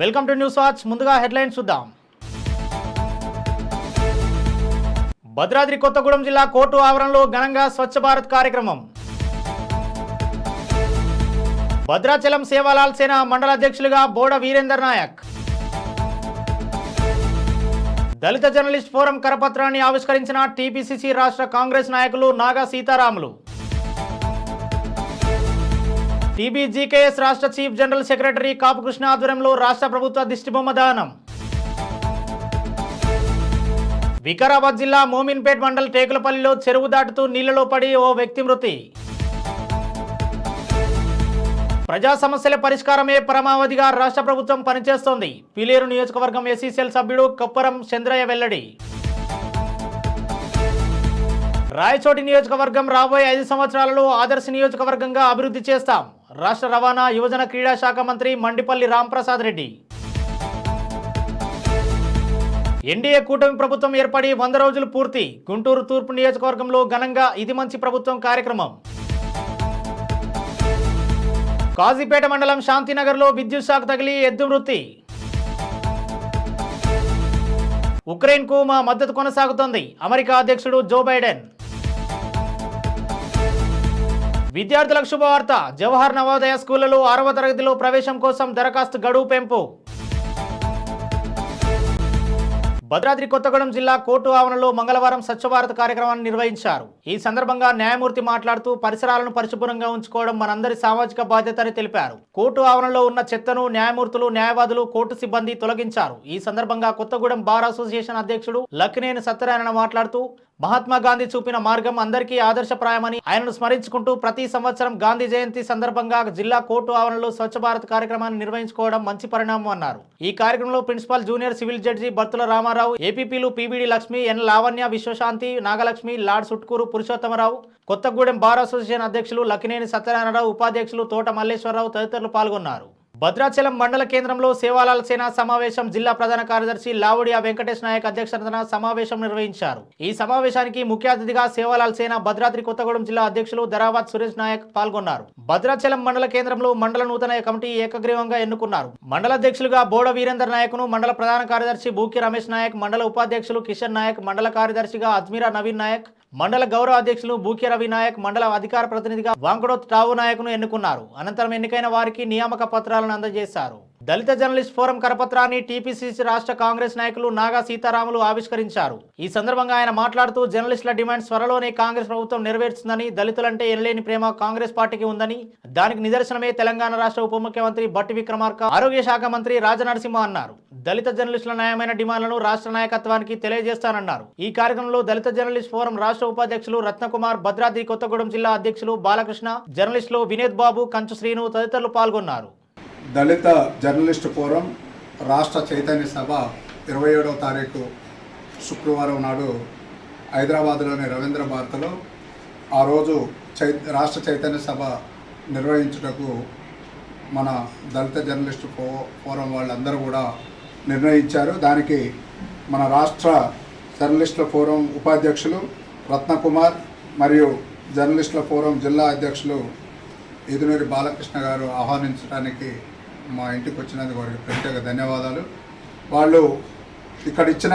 Welcome to News Watch. ముందుగా headlines చూద్దాం. భద్రాద్రి కొత్తగూడెం జిల్లా కోర్టు ఆవరణలో ఘనంగా స్వచ్ఛ భారత్ కార్యక్రమం. భద్రాచలం సేవాలాల్ సేన మండల అధ్యక్షులుగా బోడ వీరేందర్ నాయక్. దళిత జర్నలిస్ట్ ఫోరం కరపత్రాన్ని ఆవిష్కరించిన టీపీసీసీ రాష్ట్ర కాంగ్రెస్ నాయకులు నాగా సీతారాములు. టీబీజీకేఎస్ రాష్ట్ర చీఫ్ జనరల్ సెక్రటరీ కాపుకృష్ణ ఆధ్వర్యంలో రాష్ట్ర ప్రభుత్వ దిష్టిబొమ్మ దానం వికారాబాద్ జిల్లా మోమిన్పేట్ మండల్ టేకులపల్లిలో చెరువు దాటుతూ నీళ్ళలో పడి ఓ వ్యక్తి మృతి. ప్రజా సమస్యల పరిష్కారమే పరమావధిగా రాష్ట్ర ప్రభుత్వం పనిచేస్తోంది. పిలేరు నియోజకవర్గం ఎస్సీసీఎల్ సభ్యుడు కొప్పరం చంద్రయ్య వెల్లడి. రాయచోటి నియోజకవర్గం రాబోయే ఐదు సంవత్సరాలలో ఆదర్శ నియోజకవర్గంగా అభివృద్ధి చేస్తాం. రాష్ట్ర రవాణా యువజన క్రీడా శాఖ మంత్రి మండిపల్లి రాంప్రసాద్ రెడ్డి. ఎన్డీఏ కూటమి ప్రభుత్వం ఏర్పడి వంద రోజులు పూర్తి. గుంటూరు తూర్పు నియోజకవర్గంలో ఘనంగా ఇది మంచి ప్రభుత్వం కార్యక్రమం. కాజీపేట మండలం శాంతినగర్లో విద్యుత్ శాఖ తగిలి ఎద్దు మృతి ఉక్రెయిన్కు మా మద్దతు కొనసాగుతోంది. అమెరికా అధ్యక్షుడు జో బైడెన్. విద్యార్థులకు శుభవార్త. జవహర్ నవోదయ స్కూళ్ళలో ఆరవ తరగతిలో ప్రవేశం కోసం దరఖాస్తు గడువు పెంపు. భద్రాద్రి కొత్తగూడెం జిల్లా కోర్టు ఆవరణలో మంగళవారం స్వచ్ఛభారత్ కార్యక్రమాన్ని నిర్వహించారు. ఈ సందర్భంగా న్యాయమూర్తి మాట్లాడుతూ పరిసరాలను పరిశుభ్రంగా ఉంచుకోవడం మనందరి సామాజిక బాధ్యత అని తెలిపారు. కోర్టు ఆవరణలో ఉన్న చెత్తను న్యాయమూర్తులు న్యాయవాదులు కోర్టు సిబ్బంది తొలగించారు. ఈ సందర్భంగా కొత్తగూడెం బార్ అసోసియేషన్ అధ్యక్షుడు లక్కినేని సత్యనారాయణ మాట్లాడుతూ మహాత్మా గాంధీ చూపిన మార్గం అందరికీ ఆదర్శప్రాయమని ఆయనను స్మరించుకుంటూ ప్రతి సంవత్సరం గాంధీ జయంతి సందర్భంగా జిల్లా కోర్టు ఆవరణలో స్వచ్ఛ భారత్ కార్యక్రమాన్ని నిర్వహించుకోవడం మంచి పరిణామం అన్నారు. ఈ కార్యక్రమంలో principal junior civil judge Battula Ramarao ఏపీపీలు PBD Lakshmi N Lavanya Vishwashanti Nagalakshmi లాడ్ సుట్కూరు పురుషోత్తమరావు కొత్తగూడెం బార్ అసోసియేషన్ అధ్యక్షులు లక్కినేని సత్యనారాయణరావు ఉపాధ్యక్షులు తోట మల్లేశ్వరరావు తదితరులు పాల్గొన్నారు. భద్రాచలం మండల కేంద్రంలో సేవాలాల సేన సమావేశం జిల్లా ప్రధాన కార్యదర్శి లావుడియా వెంకటేష్ నాయక్ అధ్యక్షతన సమావేశం నిర్వహించారు. ఈ సమావేశానికి ముఖ్య అతిథిగా సేవాలాల్ సేన భద్రాద్రి కొత్తగూడెం జిల్లా అధ్యక్షులు ధరావాత్ సురేష్ నాయక్ పాల్గొన్నారు. భద్రాచలం మండల కేంద్రంలో మండల నూతన కమిటీ ఏకగ్రీవంగా ఎన్నుకున్నారు. మండల అధ్యక్షులుగా బోడ వీరేందర్ నాయక్ను మండల ప్రధాన కార్యదర్శి బూకి రమేష్ నాయక్ మండల ఉపాధ్యక్షులు కిషన్ నాయక్ మండల కార్యదర్శిగా అజ్మీరా నవీన్ నాయక్ మండల గౌరవ అధ్యక్షులు బూకే రవినాయక్ మండల అధికార ప్రతినిధిగా వాంకడోత్ టావు నాయక్ను ఎన్నుకున్నారు. అనంతరం ఎన్నికైన వారికి నియామక పత్రాలను అందజేశారు. దళిత జర్నలిస్ట్ ఫోరం కరపత్రాన్ని టీపీసీసీ రాష్ట్ర కాంగ్రెస్ నాయకులు నాగా సీతారాములు ఆవిష్కరించారు. ఈ సందర్భంగా ఆయన మాట్లాడుతూ జర్నలిస్టుల డిమాండ్స్ త్వరలోనే కాంగ్రెస్ ప్రభుత్వం నెరవేర్చుందని దళితులంటే ఎనలేని ప్రేమ కాంగ్రెస్ పార్టీకి ఉందని దానికి నిదర్శనమే తెలంగాణ రాష్ట్ర ఉప ముఖ్యమంత్రి బట్టి విక్రమార్క ఆరోగ్య శాఖ మంత్రి రాజనరసింహ అన్నారు. దళిత జర్నలిస్టుల న్యాయమైన డిమాండ్లను రాష్ట్ర నాయకత్వానికి తెలియజేస్తానన్నారు. ఈ కార్యక్రమంలో దళిత జర్నలిస్ట్ ఫోరం రాష్ట్ర ఉపాధ్యక్షులు రత్నకుమార్ భద్రాద్రి కొత్తగూడెం జిల్లా అధ్యక్షులు బాలకృష్ణ జర్నలిస్టులు వినోద్ బాబు కంచు శ్రీను తదితరులు పాల్గొన్నారు. దళిత జర్నలిస్టు ఫోరం రాష్ట్ర చైతన్య సభ ఇరవై ఏడవ తారీఖు శుక్రవారం నాడు హైదరాబాద్లోని రవీంద్ర భారతిలో ఆ రోజు చై రాష్ట్ర చైతన్య సభ నిర్వహించుటకు మన దళిత జర్నలిస్టు ఫో ఫోరం వాళ్ళందరూ కూడా నిర్ణయించారు. దానికి మన రాష్ట్ర జర్నలిస్టుల ఫోరం ఉపాధ్యక్షులు రత్నకుమార్ మరియు జర్నలిస్టుల ఫోరం జిల్లా అధ్యక్షులు ఇదునూరి బాలకృష్ణ గారు ఆహ్వానించడానికి మా ఇంటికి వచ్చినందుకు వారికి ప్రత్యేక ధన్యవాదాలు. వాళ్ళు ఇక్కడ ఇచ్చిన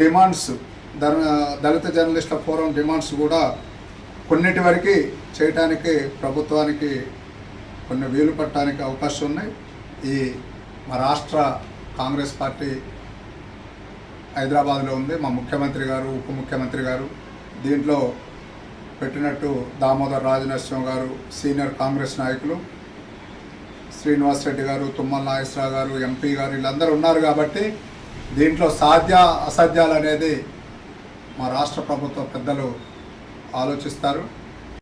డిమాండ్స్ ధర్మ దళిత జర్నలిస్టుల ఫోరం డిమాండ్స్ కూడా కొన్నిటి వరకు చేయటానికి ప్రభుత్వానికి కొన్ని వీలు పట్టడానికి అవకాశం ఉన్నాయి. ఈ మా రాష్ట్ర కాంగ్రెస్ పార్టీ హైదరాబాద్లో ఉంది. మా ముఖ్యమంత్రి గారు ఉప ముఖ్యమంత్రి గారు దీంట్లో పెట్టినట్టు దామోదర్ రాజనరసింహ గారు సీనియర్ కాంగ్రెస్ నాయకులు శ్రీనివాస్ రెడ్డి గారు తుమ్మల నాగేశ్వరరావు గారు ఎంపీ గారు వీళ్ళందరూ ఉన్నారు కాబట్టి దీంట్లో సాధ్య అసాధ్యాలు అనేది మా రాష్ట్ర ప్రభుత్వ పెద్దలు ఆలోచిస్తారు.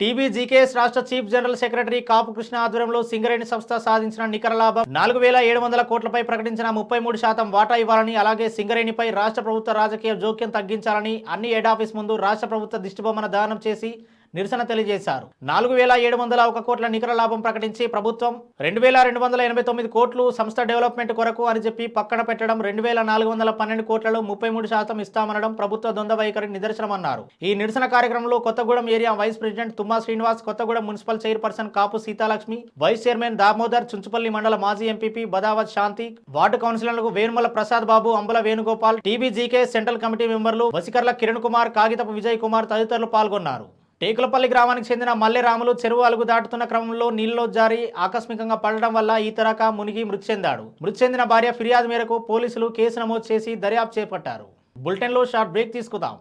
టీబీజీకేఎస్ రాష్ట్ర chief general secretary Kapu Krishna ఆధ్వర్యంలో సింగరేణి సంస్థ సాధించిన నికర లాభం. నాలుగు వేల ఏడు వందల కోట్లపై ప్రకటించిన ముప్పై మూడు శాతం వాటా ఇవ్వాలని అలాగే సింగరేణిపై రాష్ట్ర ప్రభుత్వ రాజకీయ జోక్యం తగ్గించాలని అన్ని హెడ్ ఆఫీస్ ముందు రాష్ట్ర ప్రభుత్వ దిష్టిబొమ్మన దానం చేసి నిరసన తెలియజేశారు. నాలుగు వేల ఏడు వందల ఒక కోట్ల నికర లాభం ప్రకటించి ప్రభుత్వం రెండు వేల రెండు వందల ఎనభై తొమ్మిది కోట్లు సంస్థ డెవలప్మెంట్ కొరకు అని చెప్పి పక్కన పెట్టడం రెండు వేల నాలుగు వందల పన్నెండు కోట్లలో ముప్పై మూడు శాతం ఇస్తామనడం ప్రభుత్వ ద్వంద్వ వైఖరి నిదర్శనమన్నారు. ఈ నిరసన కార్యక్రమంలో Kothagudem area vice president Thumma Srinivas Kothagudem municipal chairperson Kapu Seethalakshmi vice chairman Damodar Chunchupalli మండల మాజీ MPP Badavath Shanti ward కౌన్సిలర్లకు Venumala Prasad Babu Ambala Venugopal TBGK central committee మెంబర్లు వసికర్ల కిరణ్ కుమార్ కాగితపు విజయ్ కుమార్ తదితరులు పాల్గొన్నారు. టేకులపల్లి గ్రామానికి చెందిన మల్లెరాములు చెరువు అలుగు దాటుతున్న క్రమంలో నీళ్ళలో జారి ఆకస్మికంగా పడడం వల్ల ఈతరక మునిగి మృతి చెందాడు. మృతి చెందిన భార్య ఫిర్యాదు మేరకు పోలీసులు కేసు నమోదు చేసి దర్యాప్తు చేపట్టారు. బులెటిన్లో షార్ట్ బ్రేక్ తీసుకుందాం.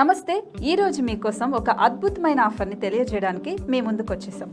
నమస్తే ఈరోజు మీకోసం ఒక అద్భుతమైన ఆఫర్ని తెలియజేయడానికి మీ ముందుకు వచ్చేసాం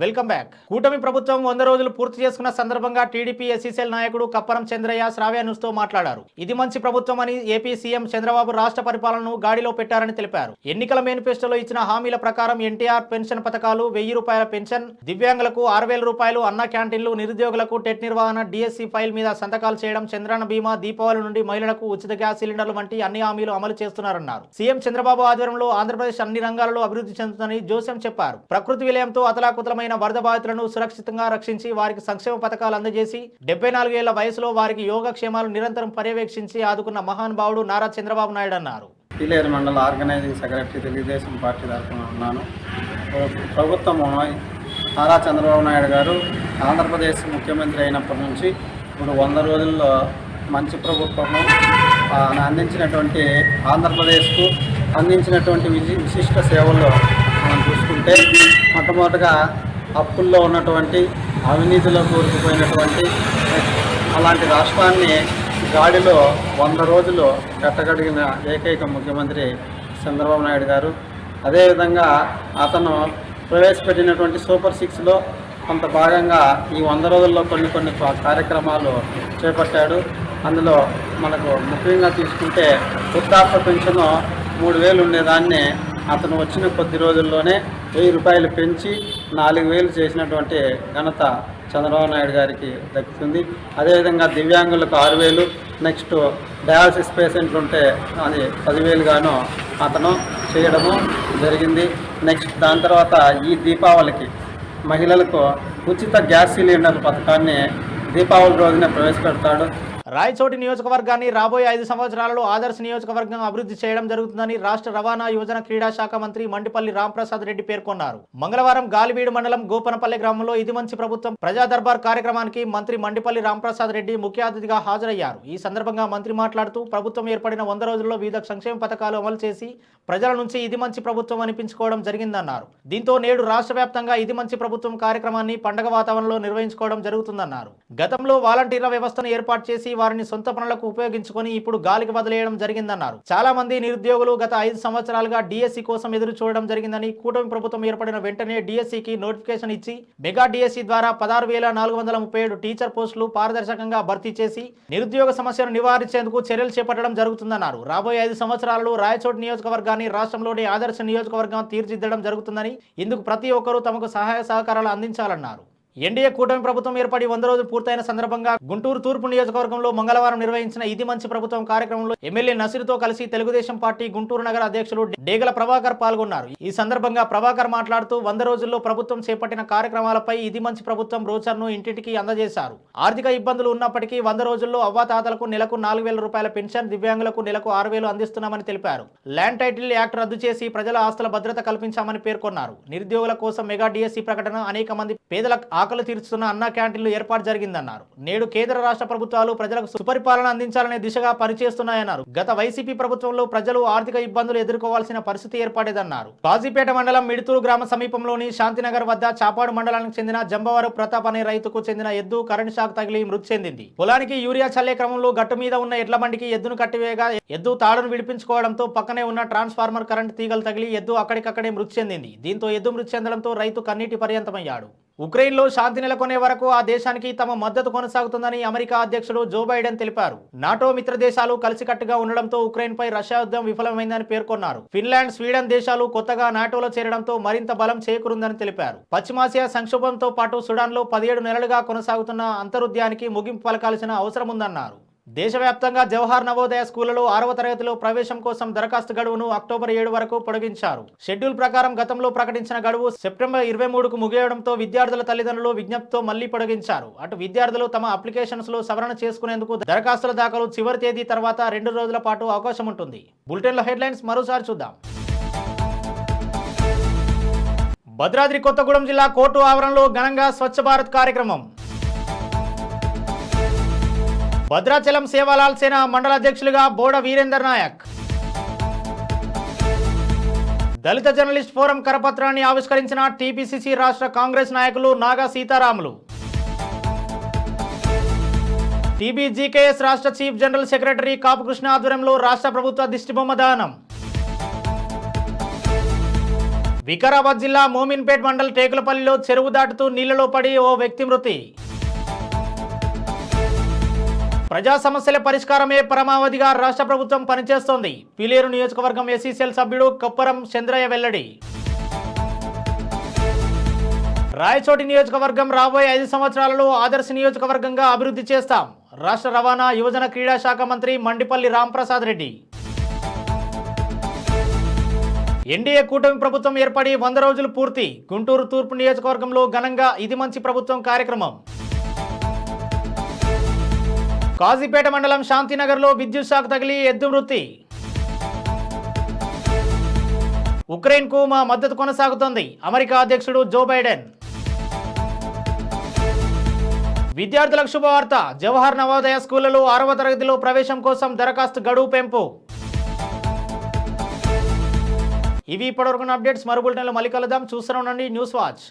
Welcome back. కూటమి ప్రభుత్వం వంద రోజులు పూర్తి చేసుకున్న సందర్భంగా టీడీపీ ఎస్సీసీఎల్ నాయకుడు కప్పరం చంద్రయ్య శ్రావ్య న్యూస్తో మాట్లాడారు. ఇది మంచి ప్రభుత్వం అని ఏపీ సీఎం చంద్రబాబు రాష్ట్ర పరిపాలనను గాడిలో పెట్టారని తెలిపారు. ఎన్నికల మేనిఫెస్టోలో ఇచ్చిన హామీల ప్రకారం ఎన్టీఆర్ పెన్షన్ పథకాలు వెయ్యి రూపాయల పెన్షన్ దివ్యాంగులకు ఆరు వేల రూపాయలు అన్న క్యాంటీన్లు నిరుద్యోగులకు టెట్ నిర్వహణ డిఎస్సీ ఫైల్ మీద సంతకాలు చేయడం చంద్రాన బీమా దీపావళి నుండి మహిళలకు ఉచిత గ్యాస్ సిలిండర్లు వంటి అన్ని హామీలు అమలు చేస్తున్నారన్నారు. సీఎం చంద్రబాబు ఆధ్వర్యంలో ఆంధ్రప్రదేశ్ అన్ని రంగాలలో అభివృద్ధి చెందుతుందని జోస్యం చెప్పారు. ప్రకృతి విలయంతో అతలాకుతలమైన వరద బాధితులను సురక్షితంగా రక్షించి వారికి సంక్షేమ పథకాలు అందజేసి డెబ్బై నాలుగేళ్ళ వయసులో వారికి యోగక్షేమాలు నిరంతరం పర్యవేక్షించి ఆదుకున్న మహానుభావుడు నారా చంద్రబాబు నాయుడు అన్నారు. పీలేరు మండల ఆర్గనైజింగ్ సెక్రటరీ తెలుగుదేశం పార్టీ తరఫున ఉన్నాను. ప్రభుత్వము నారా చంద్రబాబు నాయుడు గారు ఆంధ్రప్రదేశ్ ముఖ్యమంత్రి అయినప్పటి నుంచి ఇప్పుడు వంద రోజుల్లో మంచి ప్రభుత్వము అందించినటువంటి ఆంధ్రప్రదేశ్కు అందించినటువంటి విశిష్ట సేవల్లో మనం చూసుకుంటే మొట్టమొదటగా అప్పుల్లో ఉన్నటువంటి అవినీతిలో కూరుకుపోయినటువంటి అలాంటి రాష్ట్రాన్ని గాడిలో వంద రోజులు కట్టగడిగిన ఏకైక ముఖ్యమంత్రి చంద్రబాబు నాయుడు గారు. అదేవిధంగా అతను ప్రవేశపెట్టినటువంటి సూపర్ సిక్స్లో కొంత భాగంగా ఈ వంద రోజుల్లో కొన్ని కొన్ని కార్యక్రమాలు చేపట్టాడు. అందులో మనకు ముఖ్యంగా తీసుకుంటే వృద్ధాప్య పెన్షన్ మూడు వేలు ఉండేదాన్ని అతను వచ్చిన కొద్ది రోజుల్లోనే వెయ్యి రూపాయలు పెంచి నాలుగు వేలు చేసినటువంటి ఘనత చంద్రబాబు నాయుడు గారికి దక్కుతుంది. అదేవిధంగా దివ్యాంగులకు ఆరు వేలు నెక్స్ట్ డయాలసిస్ పేషెంట్లు ఉంటే అది పదివేలు గాను అతను చేయడము జరిగింది. నెక్స్ట్ దాని తర్వాత ఈ దీపావళికి మహిళలకు ఉచిత గ్యాస్ సిలిండర్ పథకాన్ని దీపావళి రోజున ప్రవేశపెడతాడు. రాయచోటి నియోజకవర్గాన్ని రాబోయే ఐదు సంవత్సరాలలో ఆదర్శ నియోజకవర్గం అభివృద్ధి చేయడం జరుగుతుందని రాష్ట్ర రవాణా యువజన క్రీడా శాఖ మంత్రి మండిపల్లి రాంప్రసాద్ రెడ్డి పేర్కొన్నారు. మంగళవారం గాలివీడు మండలం గోపనపల్లి గ్రామంలో ఇది మంచి ప్రభుత్వం. ప్రజా దర్బార్ కార్యక్రమానికి మంత్రి మండిపల్లి రాంప్రసాద్ రెడ్డి ముఖ్య అతిథిగా హాజరయ్యారు. ఈ సందర్భంగా మంత్రి మాట్లాడుతూ ప్రభుత్వం ఏర్పడిన వంద రోజుల్లో వివిధ సంక్షేమ పథకాలు అమలు చేసి ప్రజల నుంచి ఇది మంచి ప్రభుత్వం అనిపించుకోవడం జరిగిందన్నారు. దీంతో నేడు రాష్ట్ర వ్యాప్తంగా ఇది మంచి ప్రభుత్వం కార్యక్రమాన్ని పండగ వాతావరణంలో నిర్వహించుకోవడం జరుగుతుందన్నారు. గతంలో వాలంటీర్ల వ్యవస్థను ఏర్పాటు చేసి వారిని సొంత పనులకు ఉపయోగించుకొని ఇప్పుడు గాలికి వదిలేయడం జరిగిందన్నారు. చాలా మంది నిరుద్యోగులు గత ఐదు సంవత్సరాలుగా డిఎస్సి కోసం ఎదురు చూడడం జరిగిందని కూటమి ప్రభుత్వం ఏర్పడిన వెంటనే డిఎస్సికి నోటిఫికేషన్ ఇచ్చి మెగా డిఎస్సి ద్వారా పదహారు వేల నాలుగు వందల ముప్పై ఏడు టీచర్ పోస్టులు పారదర్శకంగా భర్తీ చేసి నిరుద్యోగ సమస్యను నివారించేందుకు చర్యలు చేపట్టడం జరుగుతుందన్నారు. రాబోయే ఐదు సంవత్సరాలలో రాయచోటి నియోజకవర్గాన్ని రాష్ట్రంలోని ఆదర్శ నియోజకవర్గం తీర్చిదిద్దడం జరుగుతుందని ఇందుకు ప్రతి ఒక్కరూ తమకు సహాయ సహకారాలు అందించాలన్నారు. ఎన్డీఏ కూటమి ప్రభుత్వం ఏర్పడి వంద రోజులు పూర్తయిన సందర్భంగా గుంటూరు తూర్పు నియోజకవర్గంలో మంగళవారం నిర్వహించిన ఇది మంచి ప్రభుత్వం కార్యక్రమంలో ఎమ్మెల్యే నసీర్తో కలిసి తెలుగుదేశం పార్టీ గుంటూరు నగర అధ్యక్షులు డేగల ప్రభాకర్ పాల్గొన్నారు. ఈ సందర్భంగా ప్రభాకర్ మాట్లాడుతూ వంద రోజుల్లో ప్రభుత్వం చేపట్టిన కార్యక్రమాలపై ఇది మంచి ప్రభుత్వం బ్రోచర్ను ఇంటింటికి అందజేశారు. ఆర్థిక ఇబ్బందులు ఉన్నప్పటికీ వంద రోజుల్లో అవ్వాతాతలకు నెలకు నాలుగు వేల రూపాయల పెన్షన్ దివ్యాంగులకు నెలకు ఆరు వేలు అందిస్తున్నామని తెలిపారు. ల్యాండ్ టైటిల్ యాక్ట్ రద్దు చేసి ప్రజల ఆస్తుల భద్రత కల్పించామని పేర్కొన్నారు. నిరుద్యోగుల కోసం మెగా డిఎస్సి ప్రకటన అనేక మంది పేదల ఆకలి తీర్చుతున్న అన్న క్యాంటీన్లు ఏర్పాటు జరిగిందన్నారు. నేడు కేంద్ర రాష్ట్ర ప్రభుత్వాలు ప్రజలకు సుపరిపాలన అందించాలనే దిశగా పనిచేస్తున్నాయన్నారు. గత వైసీపీ ప్రభుత్వంలో ప్రజలు ఆర్థిక ఇబ్బందులు ఎదుర్కోవాల్సిన పరిస్థితి ఏర్పడేదన్నారు. కాజీపేట మండలం మిడుతూరు గ్రామ సమీపంలోని శాంతినగర్ వద్ద చాపాడు మండలానికి చెందిన జంబవారు ప్రతాప్ అనే రైతుకు చెందిన ఎద్దు కరెంట్ షాక్ తగిలి మృతి చెందింది. పొలానికి యూరియా చల్లే క్రమంలో గట్టు మీద ఉన్న ఎడ్ల బండికి ఎద్దును కట్టివేయగా ఎద్దు తాడును విడిపించుకోవడంతో పక్కనే ఉన్న ట్రాన్స్ఫార్మర్ కరెంట్ తీగలు తగిలి ఎద్దు అక్కడికక్కడే మృతి చెందింది. దీంతో ఎద్దు మృతి చెందడంతో రైతు కన్నీటి పర్యంతమయ్యాడు. ఉక్రెయిన్లో శాంతి నెలకొనే వరకు ఆ దేశానికి తమ మద్దతు కొనసాగుతుందని అమెరికా అధ్యక్షుడు జో బైడెన్ తెలిపారు. నాటో మిత్ర దేశాలు కలిసికట్టుగా ఉండడంతో ఉక్రెయిన్పై రష్యా యుద్ధం విఫలమైందని పేర్కొన్నారు. ఫిన్లాండ్ స్వీడన్ దేశాలు కొత్తగా నాటోలో చేరడంతో మరింత బలం చేకూరుందని తెలిపారు. పశ్చిమాసియా సంక్షోభంతో పాటు సుడాన్లో పదిహేడు నెలలుగా కొనసాగుతున్న అంతరుద్యానికి ముగింపు పలకాల్సిన అవసరం ఉందన్నారు దేశవ్యాప్తంగా జవహర్ నవోదయ స్కూళ్ళలో ఆరవ తరగతిలో ప్రవేశం కోసం దరఖాస్తు గడువును అక్టోబర్ ఏడు వరకు పొడిగించారు. షెడ్యూల్ ప్రకారం గతంలో ప్రకటించిన గడువు సెప్టెంబర్ ఇరవై మూడుకు ముగియడంతో విద్యార్థుల తల్లిదండ్రులు విజ్ఞప్తితో మళ్ళీ పొడిగించారు. అటు విద్యార్థులు తమ అప్లికేషన్స్లో సవరణ చేసుకునేందుకు దరఖాస్తుల దాఖలు చివరి తేదీ తర్వాత రెండు రోజుల పాటు అవకాశం ఉంటుంది. బులెటిన్ల హెడ్లైన్స్ మరోసారి చూద్దాం. భద్రాద్రి కొత్తగూడెం జిల్లా కోర్టు ఆవరణలో ఘనంగా స్వచ్ఛ భారత్ కార్యక్రమం. భద్రాచలం సేవాలాల్ సేన మండల అధ్యక్షులుగా బోడ వీరేందర్ నాయక్. దళిత జర్నలిస్ట్ ఫోరం కరపత్రాన్ని ఆవిష్కరించిన టీపీసీసీ రాష్ట్ర కాంగ్రెస్ నాయకులు నాగా సీతారాములు. టీబీజీకేఎస్ రాష్ట్ర chief general secretary Kapu Krishna ఆధ్వర్యంలో రాష్ట్ర ప్రభుత్వ దిష్టిబొమ్మ దానం వికారాబాద్ జిల్లా మోమిన్పేట్ మండల్ టేకులపల్లిలో చెరువు దాటుతూ నీళ్ళలో పడి ఓ వ్యక్తి మృతి. ప్రజా సమస్యల పరిష్కారమే పరమావధిగా రాష్ట్ర ప్రభుత్వం పనిచేస్తోంది. పిలేరు నియోజకవర్గం ఎస్సీసీఎల్ సభ్యుడు కొప్పరం చంద్రయ్య వెల్లడి. రాయచోటి నియోజకవర్గం రాబోయే ఐదు సంవత్సరాలలో ఆదర్శ నియోజకవర్గంగా అభివృద్ధి చేస్తాం. రాష్ట్ర రవాణా యువజన క్రీడా శాఖ మంత్రి మండిపల్లి రాంప్రసాద్ రెడ్డి. ఎన్డీఏ కూటమి ప్రభుత్వం ఏర్పడి వంద రోజులు పూర్తి. గుంటూరు తూర్పు నియోజకవర్గంలో ఘనంగా ఇది మంచి ప్రభుత్వం కార్యక్రమం. కాజీపేట మండలం శాంతినగర్లో విద్యుత్ శాఖ తగిలి ఎద్దు మృతి. ఉక్రెయిన్కు మా మద్దతు కొనసాగుతోంది అమెరికా అధ్యక్షుడు జో బైడెన్. విద్యార్థులకు శుభవార్త జవహర్ నవోదయ స్కూళ్ళలో ఆరవ తరగతిలో ప్రవేశం కోసం దరఖాస్తు గడువు పెంపు. ఇవి ఇప్పటివరకు అప్డేట్స్ మరు బులెటిన్లో మళ్ళీ కలుద్దాం చూస్తూనే ఉండండి న్యూస్ వాచ్.